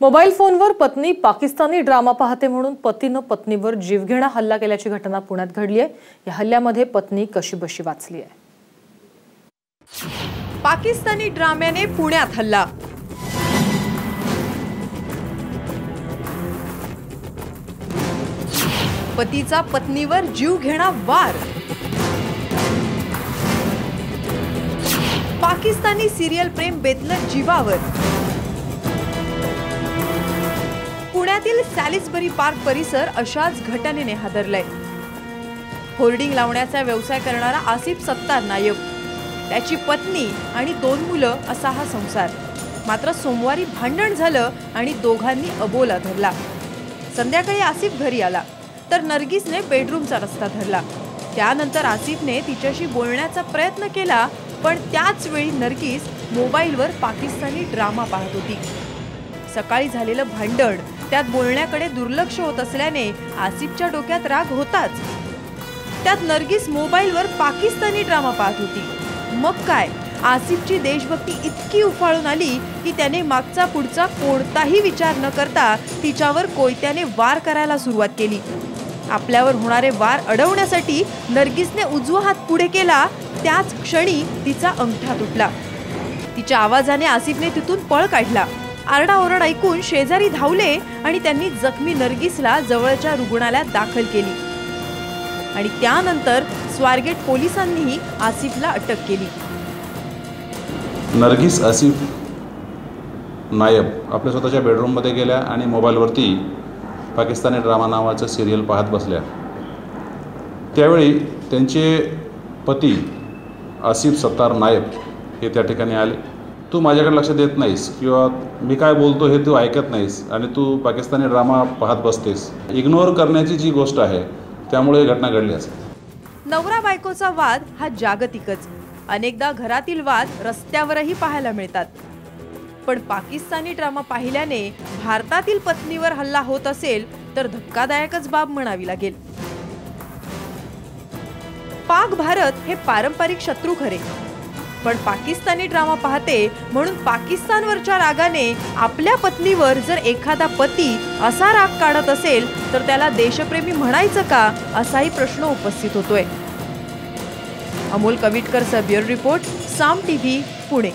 Mobile फोनवर पत्नी Pakistani drama पाहते म्हणून पतीनं पत्नीवर जीवघेणा हल्ला केल्याची घटना पुण्यात घडली आहे. या हल्ल्यामध्ये पत्नी कशीबशी वाचली आहे. पाकिस्तानी ड्राम्याने पुण्यात हल्ला. पतीचा पत्नीवर जीव घेणा वार. पाकिस्तानी सिरियल प्रेम बेतलं जीवावर. पुण्यातील सॅलिसबरी पार्क परिसर अशाच घटनेने हादरलाय. होर्डिंग लावण्याचा व्यवसाय करणारा आसिफ सत्तार नायक त्याची पत्नी आणि दोन मुलं असा हा संसार. मात्र सोमवारी भांडण झालं आणि दोघांनी अबोला धरला. संध्याकाळी आसिफ घरी आला तर नर्गिसने बेडरूमचा रस्ता धरला. त्यानंतर आसिफने तिच्याशी बोलण्याचा प्रयत्न केला पण त्याच वेळी नर्गिस मोबाईलवर पाकिस्तानी ड्रामा पाहत होती. सकाळी झालेलं भांडण त्यात बोलण्याकडे दुर्लक्ष होत असल्याने आसिफच्या डोक्यात राग होताच. त्यात नर्गिस मोबाईलवर पाकिस्तानी ड्रामा पाहत होती. मग काय? आसिफची देशभक्ती इतकी उफाळून आली की त्याने मागचा पुढचा कोणताही विचार न करता तिच्यावर कोयत्याने वार करायला सुरुवात केली. आपल्यावर होणारे वार अडवण्यासाठी नर्गिसने उजवा हात पुढे केला त्याच क्षणी तिचा अंगठा तुटला. तिच्या आवाजाने आसिफने तिथून पळ काढला. आरडाओरड ऐकून शेजारी धावले आणि त्यांनी जखमी नर्गिसला जवळच्या रुग्णालयात दाखल केली. आणि त्यानंतर स्वारगेट पोलिसांनीही आसिफला अटक केली. नर्गिस आसिफ नायब आपल्या स्वतःच्या बेडरूममध्ये गेल्या आणि मोबाईलवरती पाकिस्तानी ड्रामा नावाचं सिरियल पाहत बसल्या. त्यावेळी त्यांचे पती आसिफ सत्तार नायब हे त्या ठिकाणी आले. तू माझ्याकडे लक्ष देत नाहीस किंवा मी काय बोलतो हे तू ऐकत नाहीस आणि तू पाकिस्तानी ड्रामा पाहत बसतेस. इग्नोर करण्याची जी गोष्ट आहे त्यामुळे घटना घडली असेल. नवरा बायकोचा वाद हा जागतिकच. अनेकदा घरातील वाद रस्त्यावरही पाहायला मिळतात. पण पाकिस्तानी ड्रामा पाहिल्याने भारतातील पत्नीवर हल्ला होत असेल तर धक्कादायकच बाब म्हणावी लागेल. पाक भारत हे पारंपरिक शत्रू खरे. पण पाकिस्तानी ड्रामा पाहते म्हणून पाकिस्तानवरच्या रागाने आपल्या पत्नीवर जर एखादा पती असा राग काढत असेल तर त्याला देशप्रेमी म्हणायचं का? असाही प्रश्न उपस्थित होतोय. Amol Kavitkar bureau report Saam TV Pune.